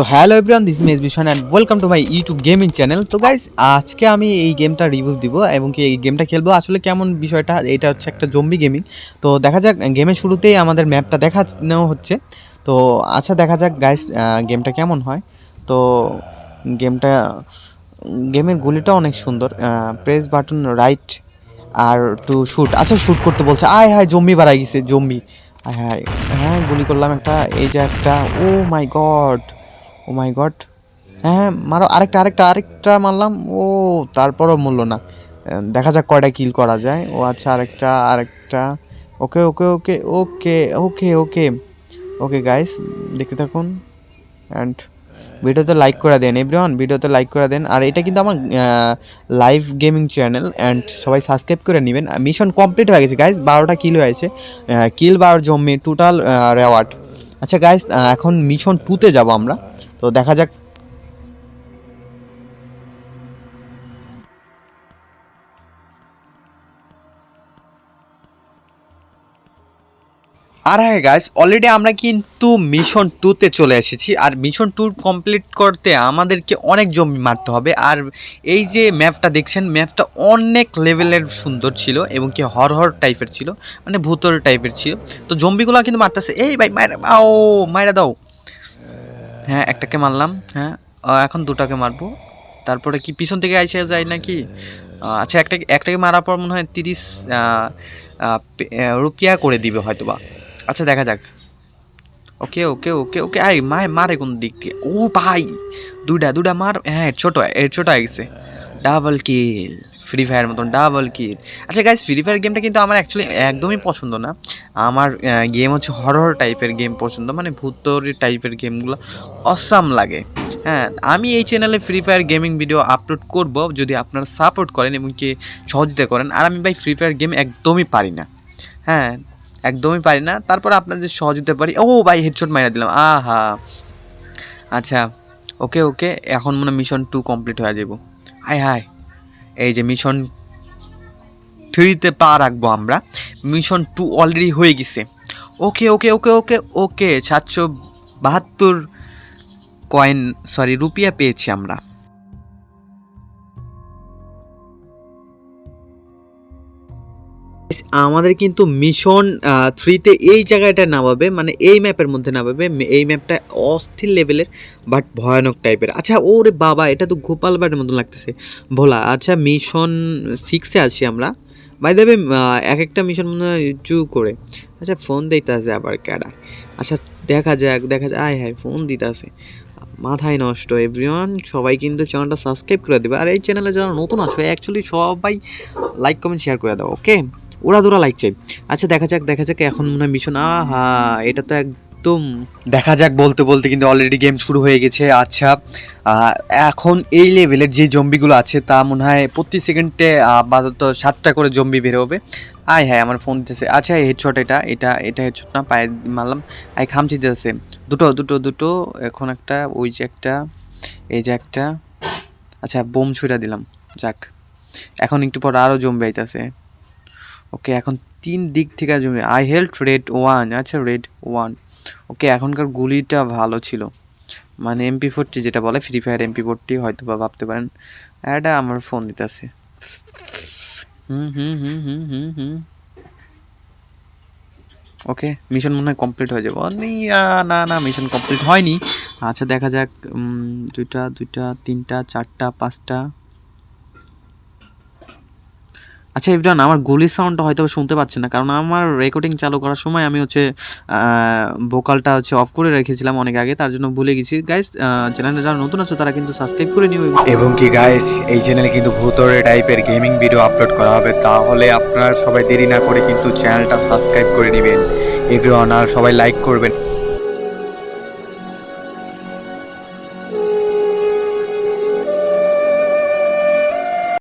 তো hello everyone this মিস vision and welcome to my YouTube gaming channel তো guys আজকে আমি এই গেমটা রিভিউ দিব এবং কি এই গেমটা খেলব। আসলে কেমন বিষয়টা, এটা হচ্ছে একটা জম্বি গেমিং তো দেখা যাক গেমের শুরুতেই আমাদের ম্যাপটা দেখা নেওয়া হচ্ছে। তো আচ্ছা দেখা যাক গাইস গেমটা কেমন হয়। তো গেমটা গেমের গুলিটা অনেক সুন্দর। Press button right R to shoot আচ্ছা শুট করতে বলছে, আয় হায় জম্বি বাড়াই গেছে জম্বি হায় হ্যাঁ গুলি করলাম একটা, এই যে একটা ও মাই গড ও মাই গড হ্যাঁ হ্যাঁ মারো, আরেকটা আরেকটা আরেকটা মারলাম। ও, তারপরও মূল্য না। দেখা যাক কয়টা কিল করা যায়। ও আচ্ছা আরেকটা আরেকটা। ওকে ওকে ওকে ওকে ওকে ওকে। ওকে গাইস দেখতে থাকুন। অ্যান্ড ভিডিওতে লাইক করে দেন এভরিওয়ান ভিডিওতে লাইক করে দেন। আর এটা কিন্তু আমার লাইভ গেমিং চ্যানেল অ্যান্ড সবাই সাবস্ক্রাইব করে নেবেন। মিশন কমপ্লিট হয়ে গেছে গাইস বারোটা কিল হয়েছে কিল বারো জম্মি টোটাল রেওয়ার্ড আচ্ছা গাইস এখন মিশন টুতে যাব আমরা। তো দেখা যাক। আর হ্যাঁ গাইস অলরেডি আমরা কিন্তু মিশন টুতে চলে এসেছি। আর মিশন টু কমপ্লিট করতে আমাদেরকে অনেক জমি মারতে হবে। আর এই যে ম্যাপটা দেখছেন ম্যাপটা অনেক লেভেলের সুন্দর ছিল এবং কি হর হর টাইপের ছিল মানে ভূতর টাইপের ছিল। তো জম্বিগুলো কিন্তু মারতেছে। এই ভাই মায়ের ও মায়েরা দাও। হ্যাঁ একটাকে মারলাম হ্যাঁ। এখন দুটাকে মারবো। তারপরে কি, পিছন থেকে আইসে যায় নাকি? আচ্ছা একটা, একটাকে মারার পর মনে হয় তিরিশ রুপিয়া করে দিবে হয়তো বা আচ্ছা দেখা যাক। ওকে ওকে ওকে ওকে, আই মায় মারে কোন দিক দিয়ে। ও ভাই দুটা দুটা মার হ্যাঁ ছোট, এর ছোট গেছে। ডাবল কিল ফ্রি ফায়ার মতন ডাবল কিল আচ্ছা গাইজ ফ্রি ফায়ার গেমটা কিন্তু আমার অ্যাকচুয়ালি একদমই পছন্দ না। আমার গেম হচ্ছে হরর টাইপের গেম পছন্দ মানে ভূতরি টাইপের গেমগুলো অসাম লাগে। হ্যাঁ আমি এই চ্যানেলে free fire gaming video upload করব যদি আপনারা সাপোর্ট করেন এবং কি সহযোগিতা করেন। আর আমি ভাই ফ্রি ফায়ার গেম একদমই পারি না। হ্যাঁ একদমই পারি না। তারপর আপনার আপনাদের সহযোগিতা পারি, ও ভাই হেডশট মাইরা দিলাম, আহা। আচ্ছা ওকে ওকে এখন মনে মিশন টু কমপ্লিট হয়ে যাব। হাই হাই এই যে মিশন থ্রিতে পা রাখব আমরা। মিশন টু অলরেডি হয়ে গেছে। ওকে ওকে ওকে ওকে ওকে, সাতশো বাহাত্তর কয়েন সরি রুপিয়া পেয়েছি আমরা। আমাদের কিন্তু মিশন থ্রিতে এই জায়গাটা নামাবে মানে এই ম্যাপের মধ্যে নামাবে এই ম্যাপটা অস্থির লেভেলের বাট ভয়ানক টাইপের আচ্ছা ওরে বাবা, এটা তো গোপাল বাড়ির মতন লাগতেছে। ভোলা আচ্ছা মিশন সিক্সে আছি আমরা। বাই দেবে এক একটা মিশন মনে হয় চু করে। আচ্ছা ফোন দিতে আছে আবার ক্যাডা আচ্ছা দেখা যাক দেখা যাক, আয় হায় ফোন দিতে আছে মাথায় নষ্ট এভরিওয়ান সবাই কিন্তু চ্যানেলটা সাবস্ক্রাইব করে দেবে। আর এই চ্যানেলে যারা নতুন আছে অ্যাকচুয়ালি সবাই লাইক কমেন্ট শেয়ার করে দাও ওকে ওরা দুরা লাইক চাই। আচ্ছা দেখা যাক দেখা যাক, এখন মনে হয় মিশন আহা, এটা তো একদম দেখা যাক বলতে বলতে কিন্তু অলরেডি গেম শুরু হয়ে গেছে। আচ্ছা এখন এই লেভেলের যে জম্বিগুলো আছে, তা মনে হয় প্রতি সেকেন্ডে আপাতত সাতটা করে জম্বি বের হবে আয় হ্যাঁ আমার ফোন দিতেছে। আচ্ছা হেডশট এটা এটা এটা হেডশট না, পায়ে মারলাম। আই খামচি দিতেছে। দুটো দুটো দুটো, এখন একটা, ওই যে একটা, এই যে একটা। আচ্ছা বোম ছুঁড়া দিলাম। যাক, এখন একটু পর আরও জম্বি আইতাছে। ওকে এখন তিন দিক থেকে জমি। আই হেল্প রেড ওয়ান আচ্ছা রেড ওয়ান ওকে এখনকার গুলিটা ভালো ছিল। মানে এমপি ফোরটি যেটা বলে ফ্রি ফায়ার এমপি ফোরটি হয়তো বা ভাবতে পারেন। এটা আমার ফোন দিতেছে। হুম হুম হুম হুম হুম হুম। ওকে মিশন মনে হয় কমপ্লিট হয়ে যাবে। না না মিশন কমপ্লিট হয়নি। আচ্ছা দেখা যাক দুইটা দুইটা, তিনটা, চারটা, পাঁচটা। আচ্ছা এভরিওয়ান আমার গুলির সাউন্ডটা হয়তো শুনতে পাচ্ছেন না। কারণ আমার রেকর্ডিং চালু করার সময় আমি হচ্ছে ভোকালটা হচ্ছে অফ করে রেখেছিলাম অনেক আগে, তার জন্য ভুলে গেছি। গাইস চ্যানেলে যারা নতুন আছে, তারা কিন্তু সাবস্ক্রাইব করে নিও। এবং কি গাইস এই চ্যানেলে কিন্তু ভূতরে টাইপের গেমিং ভিডিও আপলোড করা হবে। তাহলে আপনারা সবাই দেরি না করে কিন্তু চ্যানেলটা সাবস্ক্রাইব করে নেবেন। এভরিওয়ান আর সবাই লাইক করবেন।